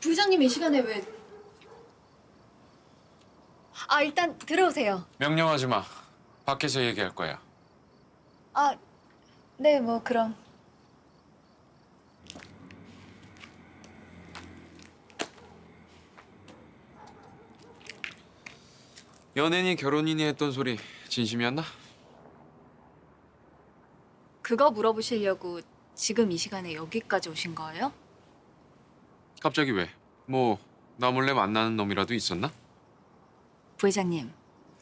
부회장님 이 시간에 왜? 아 일단 들어오세요. 명령하지 마. 밖에서 얘기할 거야. 아, 네, 뭐 그럼. 연예인이 결혼이니 했던 소리 진심이었나? 그거 물어보시려고 지금 이 시간에 여기까지 오신 거예요? 갑자기 왜? 뭐 나 몰래 만나는 놈이라도 있었나? 부회장님,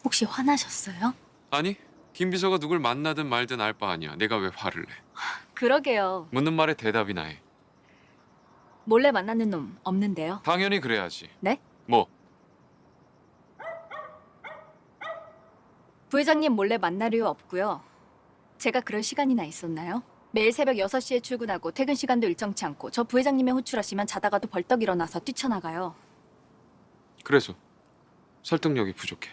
혹시 화나셨어요? 아니 김 비서가 누굴 만나든 말든 알 바 아니야. 내가 왜 화를 내? 그러게요. 묻는 말에 대답이나 해. 몰래 만나는 놈 없는데요. 당연히 그래야지. 네? 뭐? 부회장님 몰래 만날 이유 없고요. 제가 그럴 시간이나 있었나요? 매일 새벽 6시에 출근하고 퇴근 시간도 일정치 않고 저 부회장님의 호출하시면 자다가도 벌떡 일어나서 뛰쳐나가요. 그래서 설득력이 부족해.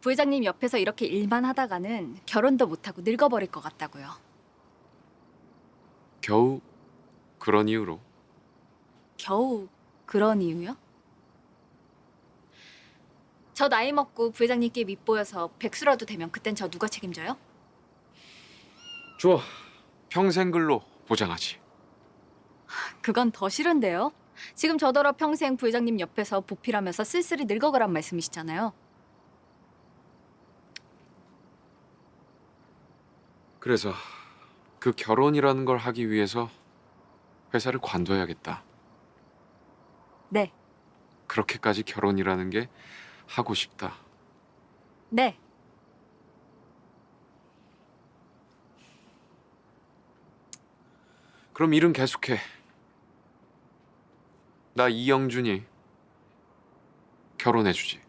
부회장님 옆에서 이렇게 일만 하다가는 결혼도 못하고 늙어버릴 것 같다고요. 겨우 그런 이유로 겨우 그런 이유요? 저 나이 먹고 부회장님께 밉보여서 백수라도 되면 그땐 저 누가 책임져요? 좋아. 평생 근로 보장하지. 그건 더 싫은데요. 지금 저더러 평생 부회장님 옆에서 보필하면서 쓸쓸히 늙어가란 말씀이시잖아요. 그래서 그 결혼이라는 걸 하기 위해서 회사를 관둬야겠다. 네, 그렇게까지 결혼이라는 게 하고 싶다. 네. 그럼 일은 계속해. 나 이영준이 결혼해주지.